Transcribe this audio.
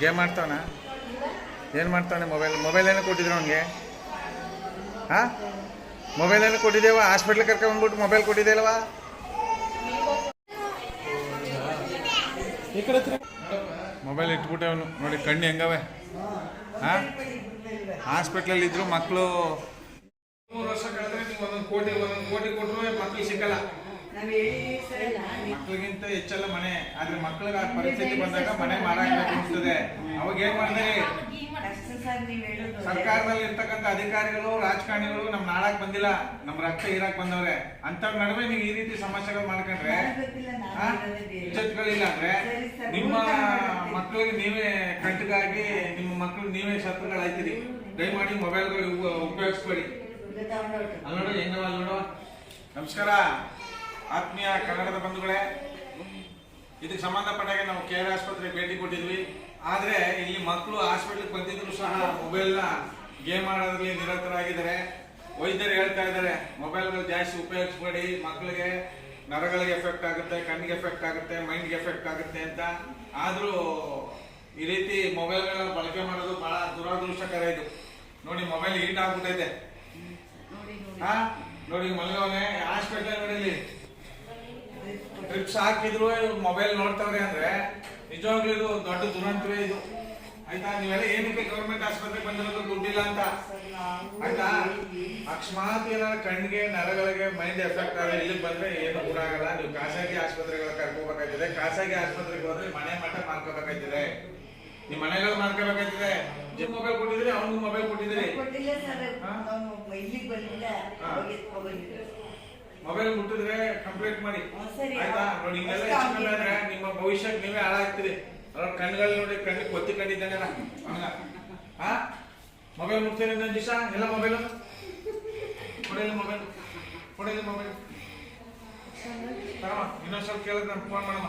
Game ಆಡ್ತಾವನ ಏನು ಮಾಡ್ತಾನೆ mobile? Mobile ಏನೋ ಕೊಟ್ಟಿದ್ರು ಅವನಿಗೆ? ಹಾಂ? ಮೊಬೈಲ್ ಏನೋ ಕೊಟ್ಟಿದ್ದೇವ ಹಾಸ್ಪಿಟ್ಲಿಗೆ ಕರ್ಕೊಂಡ್ಬಿಟ್ಟು ಮೊಬೈಲ್ ಕೊಟ್ಟಿದ್ದೇಲ್ವಾ ಮೊಬೈಲ್ ಇಟ್ಬಿಟ್ಟೆ ಅವನು. ನೋಡಿ, ಕಣ್ಣು ಹೆಂಗವೆ? ಹಾಂ? ಹಾಸ್ಪಿಟ್ಲಲ್ಲಿ ಇದ್ರು ಮಕ್ಕಳು ಮೂರು ವರ್ಷ ಕಳೆದ್ರೆ ನೀವು ಒಂದೊಂದು ಕೋಟಿ ಒಂದೊಂದು ಕೋಟಿ ಕೊಟ್ಟರು ಮಕ್ಳಿಗೆ ಸಿಕ್ಕಲ್ಲ. ಮಕ್ಳಿಗಿಂತ ಹೆಚ್ಚಲ್ಲ ಮನೆ. ಆದ್ರೆ ಮಕ್ಕಳಿಗೆ ಆ ಪರಿಸ್ಥಿತಿ ಬಂದಾಗ ಮನೆ ಮಾರಾಕ್ಬೇಕು ಅನ್ಸ್ತದೆ ಅವಾಗ ಏನ್ ಮಾಡಿದ್ರಿ? ಸರ್ಕಾರದಲ್ಲಿ ಇರ್ತಕ್ಕಂಥ ಅಧಿಕಾರಿಗಳು ರಾಜಕಾರಣಿಗಳು ನಮ್ ನಾಳಕ್ ಬಂದಿಲ್ಲ. ನಮ್ ರಕ್ತ ಹೀರಾಕ್ ಬಂದವ್ರೆ. ಅಂತವ್ರ ನಡುವೆ ನೀವು ಈ ರೀತಿ ಸಮಸ್ಯೆಗಳು ಮಾಡ್ಕೊಂಡ್ರೆ ಇಜ್ಜತ್ಗಳಿಲ್ಲ ಅಂದ್ರೆ ನಿಮ್ಮ ಮಕ್ಕಳಿಗೆ ನೀವೇ ಕಂಟಗಾಗಿ ನಿಮ್ಮ ಮಕ್ಕಳು ನೀವೇ ಶತ್ರುಗಳಾಯ್ತೀರಿ ದಯಮಾಡಿ ಮೊಬೈಲ್ಗಳು ಉಪಯೋಗಿಸ್ಬೇಡಿ ಅಲ್ಲಿ ನೋಡು ಹೆಂಗವ ಅಲ್ಲಿ ನೋಡು. ನಮಸ್ಕಾರ. ಆತ್ಮೀಯ ಕನ್ನಡದ ಬಂಧುಗಳೇ ಇದಕ್ಕೆ ಸಂಬಂಧಪಟ್ಟಾಗ ನಾವು ಕೆ ಆರ್ ಆಸ್ಪತ್ರೆಗೆ ಭೇಟಿ ಕೊಟ್ಟಿದ್ವಿ. ಆದ್ರೆ ಇಲ್ಲಿ ಮಕ್ಕಳು ಹಾಸ್ಪಿಟ್ಲಿಗೆ ಬಂದಿದ್ರು ಸಹ ಮೊಬೈಲ್ನ ಗೇಮ್ ಆಡೋದ್ರಲ್ಲಿ ನಿರತರಾಗಿದ್ದಾರೆ. ವೈದ್ಯರು ಹೇಳ್ತಾ ಇದ್ದಾರೆ ಮೊಬೈಲ್ಗಳು ಜಾಸ್ತಿ ಉಪಯೋಗಿಸ್ಬೇಡಿ ಮಕ್ಕಳಿಗೆ ನರಗಳಿಗೆ ಎಫೆಕ್ಟ್ ಆಗುತ್ತೆ ಕಣ್ಣಿಗೆ ಎಫೆಕ್ಟ್ ಆಗುತ್ತೆ ಮೈಂಡ್ಗೆ ಎಫೆಕ್ಟ್ ಆಗುತ್ತೆ ಅಂತ. ಆದ್ರೂ ಈ ರೀತಿ ಮೊಬೈಲ್ಗಳನ್ನ ಬಳಕೆ ಮಾಡೋದು ಬಹಳ ದುರಾದೃಷ್ಟಕರ ಇದು. ನೋಡಿ ಮೊಬೈಲ್ ಹೀಟ್ ಆಗ್ಬಿಟ್ಟೈತೆ. ಹಾ? ನೋಡಿ ಮಲಗವನೆ ಹಾಸ್ಪಿಟ್ಲ್ ನೋಡಿ ಇಲ್ಲಿ. ಟ್ರಿಪ್ಸ್ ಹಾಕಿದ್ರು ಮೊಬೈಲ್ ನೋಡ್ತಾವ್ರೆ ಅಂದ್ರೆ ನಿಜವಾಗ್ಲೂ ಇದು ದೊಡ್ಡ ದುರಂತವೇ ಇದು. ಆಯ್ತಾ ನೀವೆಲ್ಲ ಏನಕ್ಕೆ ಗೌರ್ಮೆಂಟ್ ಆಸ್ಪತ್ರೆಗೆ ಬಂದಿರೋದು ದುಡ್ಡಿಲ್ಲ ಅಂತ? ಆಯ್ತಾ? ಅಕಸ್ಮಾತ್ ಏನಾದ್ರು ಕಣ್ಣಿಗೆ ನರಗಳಿಗೆ ಮೈಂಡ್ ಎಫೆಕ್ಟ್ ಆದ್ರೆ ಇಲ್ಲಿ ಬಂದ್ರೆ ಏನು ಕೂಡ ಆಗಲ್ಲ. ನೀವು ಖಾಸಗಿ ಆಸ್ಪತ್ರೆಗಳ ಕರ್ಕೋಬೇಕಾಯ್ತದೆ. ಖಾಸಗಿ ಆಸ್ಪತ್ರೆಗೆ ಹೋದ್ರೆ ಮನೆ ಮಠ ಮಾಡ್ಕೋಬೇಕಾಯ್ತದೆ. ನಿಮ್ ಮನೆಗಳು ನಿಮ್ಮ ಮೊಬೈಲ್ ಕೊಟ್ಟಿದ್ರೆ ಅವ್ನಿಗೂ ಮೊಬೈಲ್ ಕೊಟ್ಟಿದ್ರಿ. ಮೊಬೈಲ್ ಮುಟ್ಟಿದ್ರೆ ಕಂಪ್ಲೇಂಟ್ ಮಾಡಿ. ಆಯ್ತಾ? ನೋಡಿ ಹಿಂಗೆಲ್ಲ ಅಷ್ಟೇ ಹೆಚ್ಚು ಕಮ್ಮಿ ಆದ್ರೆ ನಿಮ್ಮ ಭವಿಷ್ಯಕ್ಕೆ ನೀವೇ ಹಾಳಾಗ್ತೀರಿ. ಅವ್ರ ಕಣ್ಗಳಲ್ಲಿ ನೋಡಿ ಕಣ್ಣಿಗೆ ಒತ್ತಿ ಕಂಡಿದ್ದಾನೆ ಹಾ? ಮೊಬೈಲ್ ಮುಟ್ತೀನಿ ಇನ್ನೊಂದು ದಿವಸ? ಎಲ್ಲ ಮೊಬೈಲು ಕೊಡಿಲ್ಲ ಮೊಬೈಲ್ ಕೊಡಿಲ್ಲ ಮೊಬೈಲ್ ತರಮ್ಮ ಇನ್ನೊಂದ್ ಸ್ವಲ್ಪ ಕೇಳಿದ್ರೆ ನಾನು ಫೋನ್ ಮಾಡಮ್ಮ.